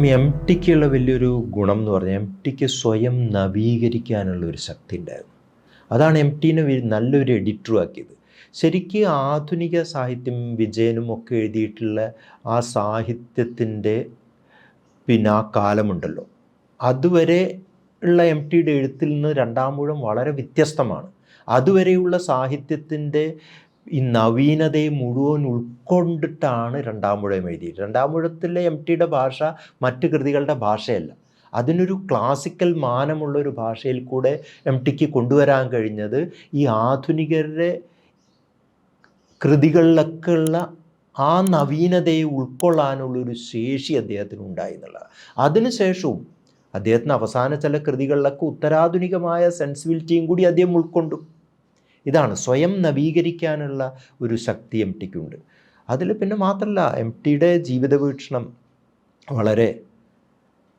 M ടിക്കുള്ള വലിയൊരു ഗുണം എന്ന് പറഞ്ഞാൽ എം ടിക്ക് സ്വയം നവീകരിക്കാനുള്ള ഒരു ശക്തി ഉണ്ടായിരുന്നു. അതാണ് എം ടീനെ നല്ലൊരു എഡിറ്ററും ആക്കിയത്. ശരിക്കും ആധുനിക സാഹിത്യം വിജയനും ഒക്കെ എഴുതിയിട്ടുള്ള ആ സാഹിത്യത്തിന്റെ പിന്നെ ആ കാലമുണ്ടല്ലോ. അതുവരെ ഉള്ള എം ടിയുടെ എഴുത്തിൽ നിന്ന് രണ്ടാം മൂഴം വളരെ വ്യത്യസ്തമാണ്. അതുവരെയുള്ള സാഹിത്യത്തിന്റെ ഈ നവീനതയെ മുഴുവൻ ഉൾക്കൊണ്ടിട്ടാണ് രണ്ടാം മുഴം എഴുതിയത്. രണ്ടാം എം ടിയുടെ ഭാഷ മറ്റ് കൃതികളുടെ ഭാഷയല്ല. അതിനൊരു ക്ലാസിക്കൽ മാനമുള്ള ഒരു ഭാഷയിൽ കൂടെ എം ടിക്ക് കൊണ്ടുവരാൻ കഴിഞ്ഞത് ഈ ആധുനികരുടെ കൃതികളിലൊക്കെ ഉള്ള ആ നവീനതയെ ഉൾക്കൊള്ളാനുള്ളൊരു ശേഷി അദ്ദേഹത്തിന് ഉണ്ടായി എന്നുള്ളത് അതിനുശേഷവും അദ്ദേഹത്തിന് അവസാന ചില കൃതികളിലൊക്കെ ഉത്തരാധുനികമായ സെൻസിബിലിറ്റിയും കൂടി അദ്ദേഹം ഉൾക്കൊണ്ടു. ഇതാണ്. സ്വയം നവീകരിക്കാനുള്ള ഒരു ശക്തി എം ടിക്കുണ്ട് അതിൽ പിന്നെ മാത്രമല്ല എം ടിയുടെ ജീവിത വീക്ഷണം വളരെ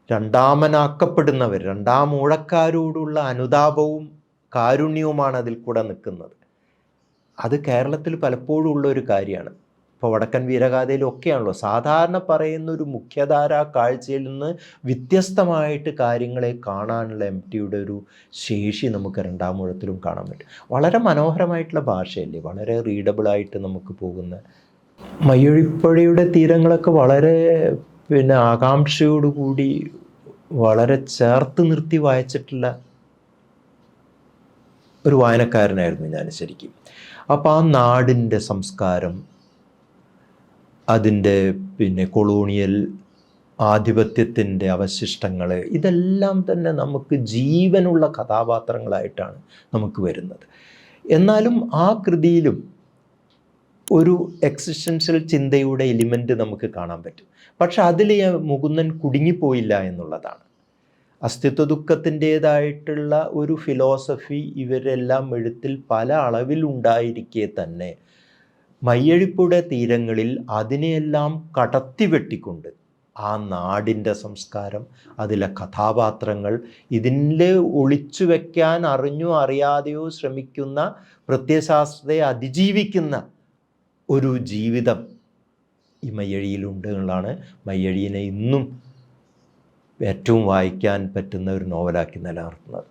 രണ്ടാമനാക്കപ്പെടുന്നവർ രണ്ടാം ഊഴക്കാരോടുള്ള അനുതാപവും കാരുണ്യവുമാണ് അതിൽ കൂടെ നിൽക്കുന്നത്. അത് കേരളത്തിൽ പലപ്പോഴും ഉള്ള ഒരു കാര്യമാണ്. ഇപ്പോൾ വടക്കൻ വീരഗാഥയിലും ഒക്കെയാണല്ലോ സാധാരണ പറയുന്ന ഒരു മുഖ്യധാര കാഴ്ചയിൽ നിന്ന് വ്യത്യസ്തമായിട്ട് കാര്യങ്ങളെ കാണാനുള്ള എം ടിയുടെ ഒരു ശേഷി നമുക്ക് രണ്ടാം മുഴത്തിലും കാണാൻ പറ്റും. വളരെ മനോഹരമായിട്ടുള്ള ഭാഷയല്ലേ. വളരെ റീഡബിളായിട്ട് നമുക്ക് പോകുന്ന. മയ്യഴിപ്പുഴയുടെ തീരങ്ങളൊക്കെ വളരെ പിന്നെ ആകാംക്ഷയോടുകൂടി വളരെ ചേർത്ത് നിർത്തി വായിച്ചിട്ടുള്ള ഒരു വായനക്കാരനായിരുന്നു ഞാൻ ശരിക്കും. അപ്പോൾ ആ നാടിന്റെ സംസ്കാരം അതിന്റെ പിന്നെ കൊളോണിയൽ ആധിപത്യത്തിന്റെ അവശിഷ്ടങ്ങൾ ഇതെല്ലാം തന്നെ നമുക്ക് ജീവനുള്ള കഥാപാത്രങ്ങളായിട്ടാണ് നമുക്ക് വരുന്നത്. എന്നാലും ആ കൃതിയിലും ഒരു എക്സിസ്റ്റൻഷ്യൽ ചിന്തയുടെ എലിമെന്റ് നമുക്ക് കാണാൻ പറ്റും. പക്ഷെ അതിൽ മുകുന്ദൻ കുടുങ്ങിപ്പോയില്ല എന്നുള്ളതാണ്. അസ്തിത്വ ദുഃഖത്തിന്റേതായിട്ടുള്ള ഒരു ഫിലോസഫി ഇവരെല്ലാം എഴുത്തിൽ പല അളവിൽ ഉണ്ടായിരിക്കെ തന്നെ മയ്യഴിപ്പുഴ തീരങ്ങളിൽ അതിനെയെല്ലാം കടത്തി വെട്ടിക്കൊണ്ട് ആ നാടിന്റെ സംസ്കാരം അതിലെ കഥാപാത്രങ്ങൾ ഇതിന്റെ ഒളിച്ചു വയ്ക്കാൻ അറിഞ്ഞോ അറിയാതെയോ ശ്രമിക്കുന്ന പ്രത്യയശാസ്ത്രത്തെ അതിജീവിക്കുന്ന ഒരു ജീവിതം ഈ മയ്യഴിയിലുണ്ട് എന്നുള്ളതാണ്. മയ്യഴിയിനെ ഇന്നും ഏറ്റവും വായിക്കാൻ പറ്റുന്ന ഒരു നോവലാക്കി നിലനിർത്തുന്നത്.